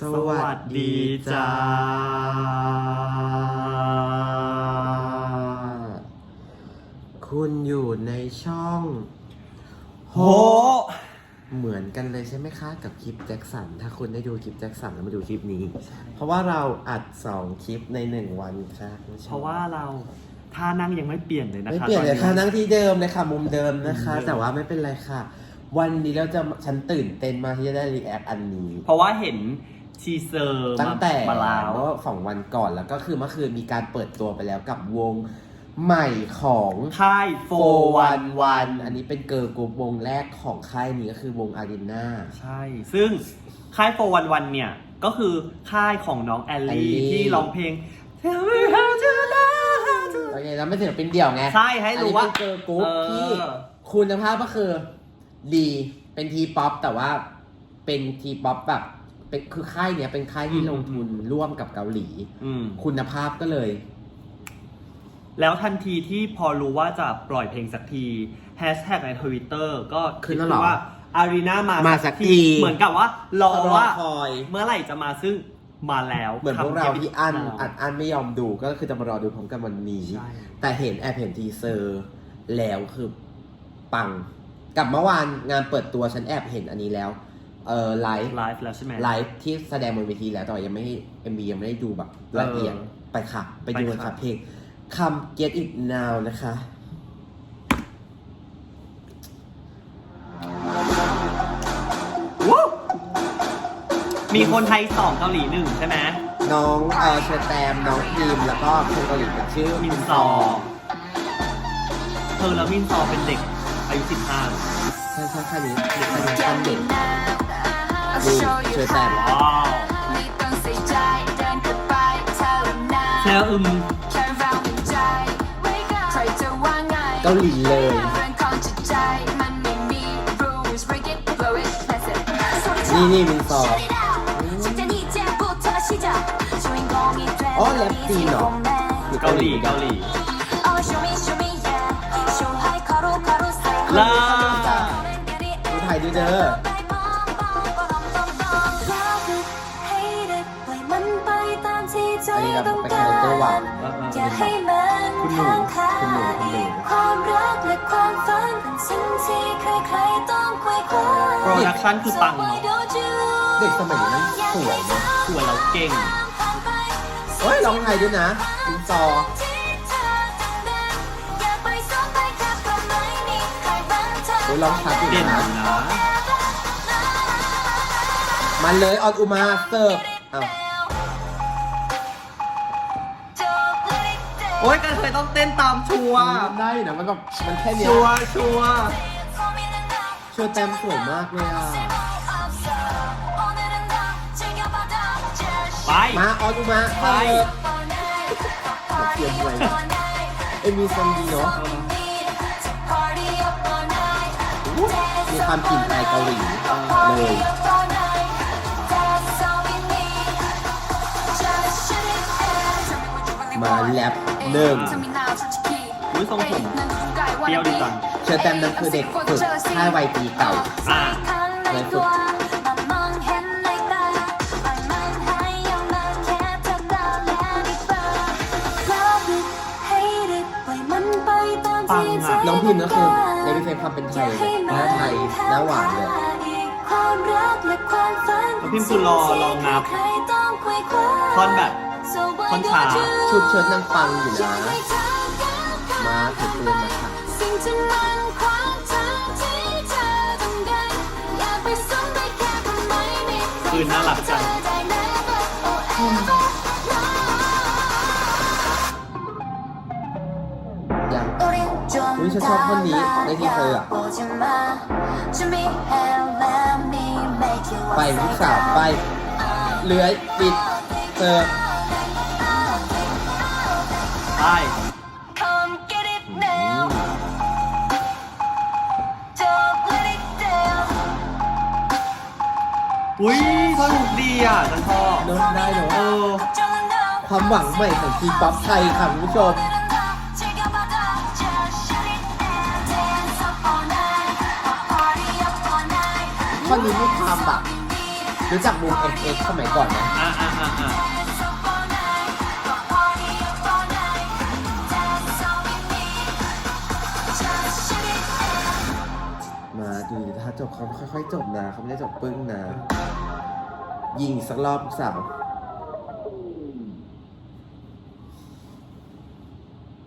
สวัสดีจ้า คุณอยู่ในช่อง โห เหมือนกันเลยใช่ไหมคะ กับคลิปแจ็คสัน ถ้าคุณได้ดูคลิปแจ็คสันแล้วมาดูคลิปนี้ เพราะว่าเราอัดสองคลิปในหนึ่งวันค่ะคุณผู้ชม เพราะว่าเราท่านั่งยังไม่เปลี่ยนเลยนะคะไม่เปลี่ยนเลยตอค่ะนั่งที่เดิมเลยค่ะมุมเดิมนะคะ มุมเดิม แต่ว่าไม่เป็นไรค่ะ วันนี้เราจะฉันตื่นเต้นมากที่จะได้รีแอคอันนี้ เพราะว่าเห็น ทีเซอร์ตั้งแต่มาแล้วเมื่อสองวันก่อนแล้วก็คือเมื่อคืนมีการเปิดตัวไปแล้วกับวงใหม่ของค่ายโฟวันวันอันนี้เป็นเกิร์ลกรุ๊ปวงแรกของค่ายนี้ก็คือวงอารีนาใช่ ซึ่งค่ายโฟวันวันเนี่ยก็คือค่ายของน้องแอลแอลลี่ลี่ที่ร้องเพลง Tell me how to love how to โอเคแล้วไม่ถึงเป็นเดี่ยวไง ใช่ ให้รู้ว่าอันนี้เป็นเกิร์ลกรุ๊ปเออที่คุณภาพก็คือดีเป็นทีป๊อปแต่ว่าเป็นทีป๊อปแบบ เป็นคือค่ายเนี้ยเป็นค่ายที่ลงทุนร่วมกับเกาหลี อืม คุณภาพก็เลย แล้วทันทีที่พอรู้ว่าจะปล่อยเพลงสักทีแฮชแท็กในทวิตเตอร์ก็ขึ้นแล้วเหรอว่าอารีนามามาสักทีเหมือนกับว่ารอว่าคอย เมื่อไหร่จะมาซึ่งมาแล้วเหมือนพวกเราที่อันคำอัดอันไม่ยอมดูก็คือจะมารอดูพร้อมกันวันนี้ใช่แต่เห็นแอบเห็นทีเซอร์แล้วคือปัง กับเมื่อวานงานเปิดตัวฉันแอบเห็นอันนี้แล้ว เออไลฟ์ไลฟ์แล้วใช่ไหมไลฟ์ที่แสดงบนเวทีแล้วแต่ว่ายังไม่เอ็มบียังไม่ได้ดูแบบละเอียดเออไปค่ะ ไปดูกันไปค่ะค่ะเพลงคำ Get It Now นะคะวู้มีคนไทยสองเกาหลีหนึ่งใช่ไหมน้องเออเชอร์แตมน้องครีมแล้วก็คนเกาหลีเป็นชื่อมินซอเธอแล้วมินซอเป็นเด็กอายุ15ใช่ใช่แค่นี้เด็กอันนี้ตอนเด็กนี่เชอร์แตมว้าวเซลอึมเกาหลีเลยนี่นี่มินซออ๋อแรปจีนเหรอหรือเกาหลีเกาหลีลาดูไทยดูเด้ อ อันนี้เราไปคาแรคเตอร์หวานอย่าให้มันคุณหนูค้างคาคุณหนูคุณหนูความรักและความฝันเป็นสิ่งที่ใครๆต้องไขว่คว้าโปรดักชั่นคือปังเนาะเด็กสมัยนี้มันสวยเนอะสวยแล้วเก่งเฮ้ยร้องไทยด้วยนะมินซอโอ้ยร้องชัดอยู่เด่นนะนะ มันเลยออนอุมาเสิร์ฟอ้าวโอ๊ยกันเคยต้องเต้นตามชัวร์ได้อยู่นะมันแบบมันแค่เนี้ยชัวร์ชัวร์เชอร์แตมสวยมากเลยอะ ไป มาออนอุมาไปเตรียมไว้เอ็มมีทรงดีเนาะมีความกลิ่นไทยเกาหลีเลย มาแรปหนึ่งอุ้ยทรงผมเปรี้ยวดีจังเชอร์แตมนั้นคือเด็กฝึกค่ายวัยปีเก่าอ่าเลยฝึกน้องพิมพ์ก็คือในวิเศษความเป็นไทยเลยหน้าไทยหน้าหวานเลยน้องพิมพ์คือรอรองับท่อนแบบ คนขาชุดเชิ้นั่งฟังอยู่นะ มาถือตัวมาค่ะคืนน่ารักจังยังอุ้ยชอบคนนี้ได้ที่เธออะ ไปลูกสาวไปเหลือปิดเธอ ไป Come get it now. Don't let it down. อุ้ยท่อนฮุกดีอะฉันชอบเนอะได้เนอะเออความหวังใหม่ของทีป๊อปไทยค่ะคุณผู้ชม ท่อนนี้มีความแบบรู้จักมุม FX สมัยก่อนนะอะอะอะอะ ดูดิถ้าจบเขาค่อยๆจบนะเขาไม่ได้จบปึ้งนะ ยิงสักรอบลูกสาว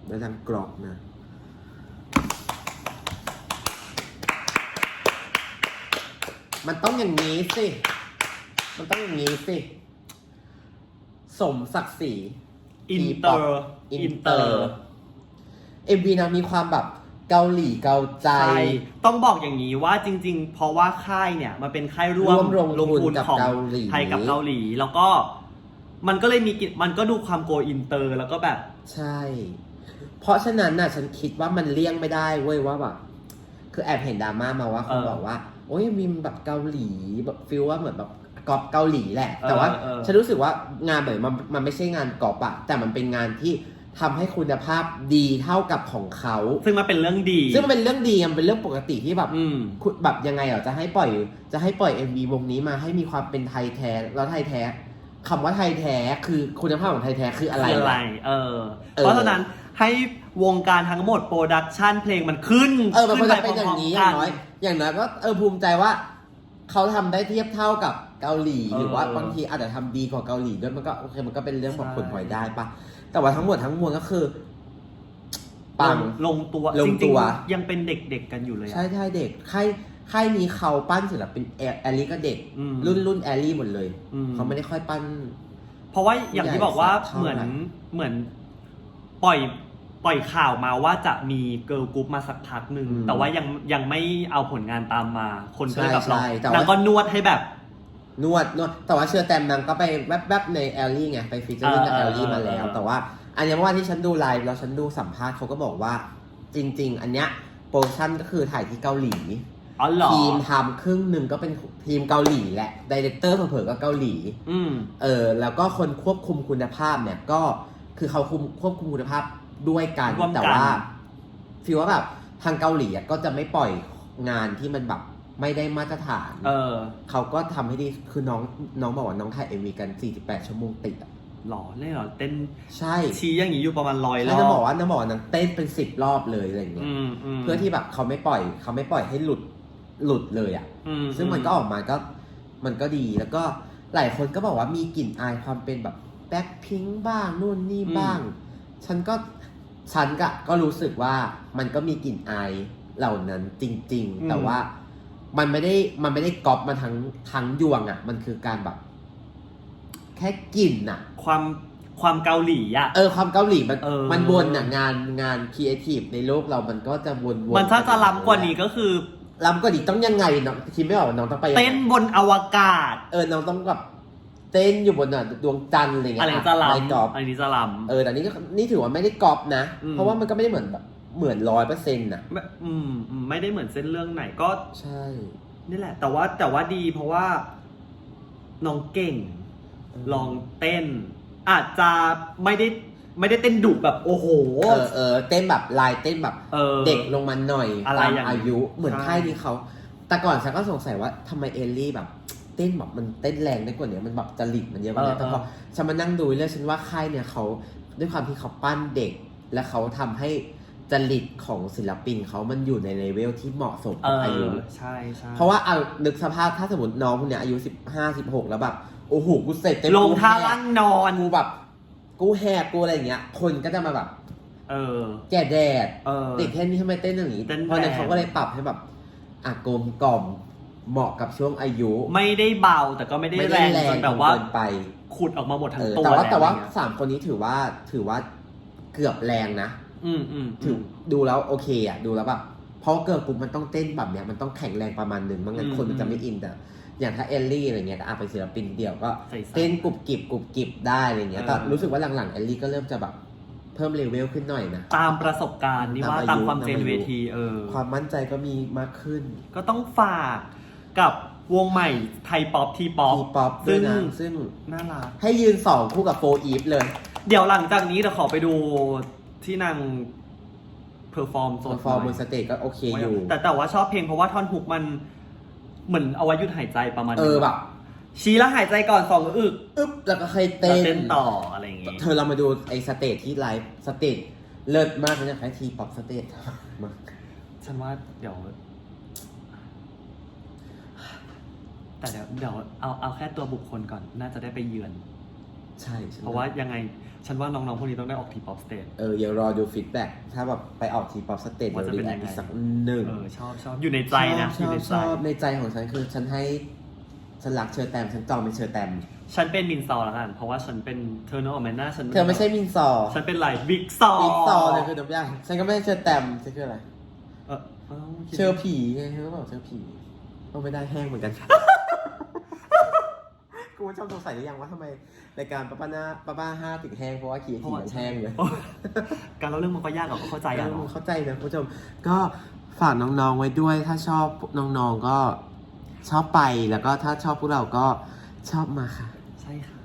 แล้วดังกรอบนะมันต้องอย่างนี้สิ มันต้องอย่างนี้สิ สมศักดิ์ศรีอินเตอร์ อินเตอร์ เอ็มวีนะมีความแบบ เกาหลีเกาใจ ใช่ต้องบอกอย่างนี้ว่าจริง ๆ เพราะว่าค่ายเนี่ยมันเป็นค่ายร่วร่มวมลงทุนกับของเกาหลี ไทยกับเกาหลี แล้วก็มันก็เลยมีกิมันก็ดูความโกอินเตอร์ แล้วก็แบบ ใช่ เพราะฉะนั้นน่ะฉันคิดว่ามันเลี่ยงไม่ได้เว้ยว่าแบบคือแอบเห็นดราม่ามาว่าคนเออบอกว่า โอ้ยมีแบบเกาหลีแบบฟิลว่าเหมือนแบบกอบเกาหลีแหละ เออแต่ว่าเออ ฉันรู้สึกว่างานเหมือนมันมันไม่ใช่งานกอบอะแต่มันเป็นงานที่ ทำให้คุณภาพดีเท่ากับของเขา ซึ่งมันเป็นเรื่องดี ซึ่งมันเป็นเรื่องดีมันเป็นเรื่องปกติที่แบบอืม คุณแบบยังไงอะจะให้ปล่อย จะให้ปล่อย MV วงนี้มาให้มีความเป็นไทยแท้แล้วไทยแท้คำว่าไทยแท้คือคุณภาพของไทยแท้คืออะไร คืออะไรล่ะเออ เออ เพราะฉะนั้นให้วงการทั้งหมดโปรดักชันเพลงมันขึ้นเออมันควรขึ้จะเป็นอย่างนี้อพร้ย่าๆงกัน้อย อย่างน้อยก็เออภูมิใจว่า เขาทำได้เทียบเท่ากับเกาหลีเออ หรือว่าบางทีอาจจะทำดีกว่าเกาหลีด้วยมันก็โอเคมันก็เป็นเรื่องแบบใช่ผลพลอยได้ปะแต่ว่าทั้งหมดทั้งมวลก็คือปัง ลงตัวลงจตัริงวๆยังเป็นเด็กๆกันอยู่เลยอะ ใช่ใช่เด็กค่ายค่ายนี้เขาปั้นศิลปินแอแอลลี่ก็เด็ก อืมรุ่นรุ่นแอลลี่หมดเลยอืม เขาไม่ได้ค่อยปั้น เพราะว่าอย่างที่บอกว่าใหญ่สักเท่าเหมือนไหร่เหมือน ปล่อย ปล่อยข่าวมาว่าจะมีเกิร์ลกรุ๊ปมาสักพักหนึ่งอืมแต่ว่ายังยังไม่เอาผลงานตามมา คนก็เลยแบบใช่รอใช่แต่ว่า นางก็นวดให้แบบ นวดนวดแต่ว่าเชื่อแตมนางก็ไปแวบๆในแอลลี่ไงไปฟีเจอร์กับเอแออลลี่เออมาแล้ว เออ แต่ว่าอันเนี้ยเมื่อวานที่ฉันดูไลฟ์แล้วฉันดูสัมภาษณ์เขาก็บอกว่าจริง ๆ อันเนี้ยโปรดักชั่นก็คือถ่ายที่เกาหลี อ๋อเหรอทีมทำครึ่งหนึ่งก็เป็นทีมเกาหลีแหละดีเรคเตอร์เผลอๆก็เกาหลี อืม เออแล้วก็คนควบคุมคุณภาพเนี่ยก็คือเขาคุมควบคุมคุณภาพ ด้วยกัน ร่วมกัน แต่ว่าฟีลว่าแบบทางเกาหลีอะก็จะไม่ปล่อยงานที่มันแบบไม่ได้มาตรฐาน เออเขาก็ทำให้ดีคือน้องน้องบอกว่าน้องถ่ายเอ็มวีกัน 48 ชั่วโมงติดอะหรอเล่นเหรอเต้นใช่ชี้อย่างนี้อยู่ประมาณร้อยรแล้วอน้องบอกบว่าน้องบอกว่าน้องเต้นเป็น10รอบเลยอะไรอย่างเงี้ย อืมอืมเพื่อที่แบบเขาไม่ปล่อยเขาไม่ปล่อยให้หลุดหลุดเลยอะ อืมซึ่งมันก็ออกมาก็มันก็ดีแล้วก็หลายคนก็บอกว่ามีกลิ่นอายความเป็นแบบแบ็คพิงบ้างนู่นนี่บ้าง ฉันก็ ฉันก็ก็รู้สึกว่ามันก็มีกลิ่นอายเหล่านั้นจริงๆแต่ว่ามันไม่ได้มันไม่ได้ก๊อปมาทั้งทั้งยวงอะ มันคือการแบบ แค่กลิ่นอะ ความความเกาหลีอะ เออความเกาหลีมันเออ มันวนอะงานงานครีเอทีฟในโลกเรามันก็จะวนๆมันถ้าจะล้ำกว่านี้ก็คือ ล้ำกว่านี้ต้องยังไงน้องคิดไม่ออกว่าน้องต้องไปยังไงเต้นบนอวกาศ เออน้องต้องแบบ เต้นอยู่บนอะดวงจันทร์อะไรเงี้ยอะไรจะไม่กรอบล้ำอันนี้จะล้เออแต่นี่ก็นี่ถือว่าไม่ได้กรอบนะอืมเพราะว่ามันก็ไม่ได้เหมือนแบบเหมือนร้อยเปอร์เซ็นต์อะำไม่อืมอืมไม่ได้เหมือนเส้นเรื่องไหนก็ใช่นี่แหละ แต่ว่าแต่ว่าดีเพราะว่าน้องเก่ง ลองเต้น อาจจะไม่ได้ไม่ได้เต้นดุแบบโอ้โห เออเออเต้นแบบลายเต้นแบบเออเด็กลงมาหน่อยอะไรตามอย่างนี้อายุ เหมือนใช่ค่ายนี้เขา แต่ก่อนฉันก็สงสัยว่าทำไมเอลลี่แบบ เต้นแบบมันเต้นแรงได้กว่านี้มันแบบจริตมันเยอะกว่านี้แต่พอฉันมานั่งดูเรื่องฉันว่าค่ายเนี่ยเขาด้วยความที่เขาปั้นเด็ก และเขาทำให้จริตของศิลปินเขามันอยู่ในเลเวลที่เหมาะสมเอกับออายุใช่ใช่ เพราะว่าเอานึกสภาพถ้าสมมติน้องคนเนี้ยอายุสิบห้าสิบหกแล้วแบบโอ้โหกูเสร็จเต็มลงท่ากูแหกลั่งนอน กูแบบกูแหกกูอะไรอย่างเงี้ย คนก็จะมาแบบเออ แก่แดด เออ เด็กแค่นี้ทำไมเต้นอย่างนี้เต้นเพราะฉะนั้นแรง เขาก็เลยปรับให้แบบอะกลมกล่อม เหมาะกับช่วงอายุไม่ได้เบาแต่ก็ไม่ได้ไม่แรได้งแรจงนแบบว่าเกินไปขุดออกมาหมดทั้เองอตัวแต่ว่าล้แต่ว่าอะไรเงี้ยสามคนนี้ถือว่าถือว่าเกือบแรงนะ อืมอืมถือดูแล้วโอเคอะดูแล้วแบบเพราะเกิร์ลกรุ๊ปมันต้องเต้นแบบเนี้ยมันต้องแข็งแรงประมาณหนึ่งไม่งั้นคนมันจะไม่อินแต่อย่างถ้าเอลลี่อะไรเงี้ยก็อาจเป็นศิลปินเดี่ยวก็ใส่ๆเต้นกรุบกริบกรุบกริบได้อะไรเงี้ยเออแต่รู้สึกว่าหลังๆเอลลี่ก็เริ่มจะแบบเพิ่มเลเวลขึ้นหน่อยนะตามประสบการณ์นี่ว่าตามอายุตามความเจนตามอายุเวทีเออความมั่นใจก็มีมากขึ้น ก็ต้องฝาก กับวงใหม่ไทยป๊อปทีป๊อป ทีป๊อปด้วยนะซึ่งน่ารัก ให้ยืนสองคู่กับโฟอีฟเลย เดี๋ยวหลังจากนี้เดี๋ยวขอไปดูที่นางเพอร์ฟอร์มสตัวดฟอร์มหบน่นยสเตจก็โอเคอยู่ แต่แต่ว่าชอบเพลงเพราะว่าท่อนฮุกมันเหมือนเอาไว้หยุดหายใจประมาณเออนึงแบบ ชี้แล้วหายใจก่อนสองอึกอึ๊บแล้วก็ค่อยแล้เต้วนเต้นต่ออะไรอย่างงี้ เธอเรามาดูไอ้สเตจที่ไลฟ์สเตจเลิศมากเลยนะคะทีป๊อปสเตจมาก ฉันว่าเดี๋ยว แต่เดี๋ยวเดี๋ยวเอาเอาแค่ตัวบุคคลก่อนน่าจะได้ไปเยือน ใช่ฉันเพราะว่ายังไงฉันว่าน้องๆพวกนี้ต้องได้ออกทีป๊อปสเตจ เออเดี๋ยวรอดูฟีดแบ็กถ้าแบบไปออกทีป๊อปสเตจว่าเดี๋ยวจะเป็รีนแอยัคงไง อีกสักหนึ่งเออชอบชอบอยู่ในใจนะชอยู่อบในชใจ อบในใจของฉันคือฉันให้ฉันรักเชอร์แตมฉันจองเป็นเชอร์แตม ฉันเป็นมินซอลแล้วกัน เพราะว่าฉันเป็นเธอเนอะแมนน่าฉันเธอไม่ใช่มินซอฉันเป็นไรบิ๊กซอมินซอเลยคือน้ำยาฉันก็ไม่ใช่เชอร์แตมฉันคืออะไร เออเอ้าคิดเชอร์ผีไงเธอก็บอกเชอร์ผีก็ไม่ได้แห้งเหมือนกัน กูชอบสงสัยหรือยังว่าทำไมรายการป้าป้าหน้าป้าป้าห้าถึงแห้งเพราะว่าขี่เพขี่ราะว่ามันแห้งเลย การเล่าเรื่องมันก็ยากอะก็เข้าใจอะเออเนาะเข้าใจนะคุณผู้ชมก็ฝากน้องๆไว้ด้วย ถ้าชอบน้องๆก็ชอบไปแล้วก็ถ้าชอบพวกเราก็ชอบมาค่ะ ใช่ค่ะ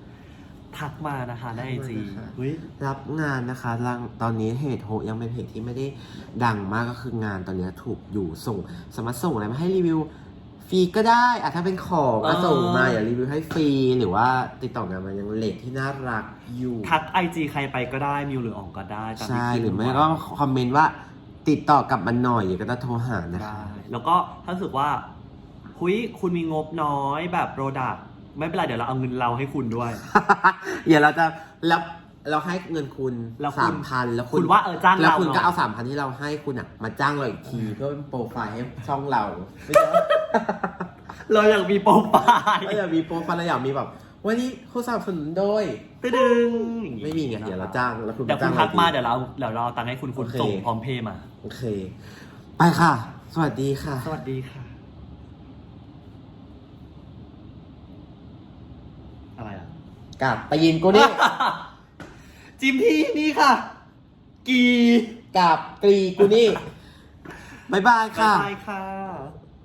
ทักมานะคะในไอจีทักมานะคะ เฮ้ย รับงานนะคะรังตอนนี้เพจโฮยังเป็นเพจที่ไม่ได้ดังมากก็คืองานตอนนี้ถูกอยู่ส่ง สามารถส่งอะไรมาให้รีวิว ฟรีก็ได้อะถ้าเป็นของก็ส่งมาอย่ารีวิวให้ฟรีหรือว่าติดต่องานมายังเลทที่น่ารักอยู่ทักไอจีใครไปก็ได้มิวหรือออกก็ได้ตามที่ใช่คิดหรือไม่ว้ก็คอมเมนต์ว่าติดต่อกลับมาหน่อยเดี๋ยวก็จะโทรหานะได้คะแล้วก็ถ้ารู้สึกว่าหุยคุณมีงบน้อยแบบโปรดักไม่เป็นไรเดี๋ยวเราเอาเงินเราให้คุณด้วย เดี๋ยวเราจะแล้ว เราให้เงินคุณแล้วคุณสามพันแล้วคุณว่าเออจ้างแล้วเราคุณหน่ก็อยเอาสามพันที่เราให้คุณอะ มาจ้างเราอีกทีเพื่อเป็นโปรไฟล์ให้ช่องเราไม่ใช่ว่าเราอยากมีโปรไฟล์เราอยากมีโปรไฟล์เราอยากมีแบบวันนี้คุณสนับสนุนโดย ตึดึงอย่างงี้ไม่มีไงเดี๋ยวเราจ้างแล้วคุณเดี๋ยวคุณจ้างทักมาอีเดี๋ยวเราเดี๋ยวเราเอาตังค์ให้คุณคุณโอเคส่งพร้อมเพย์มา โอเค ไปค่ะ สวัสดีค่ะ สวัสดีค่ะ อะไรอะ กลับไปยินกูนี่ จิมที่นี่ค่ะ กีกับกรีกูนี่บายบายบ๊ายค่ะบายค่ะ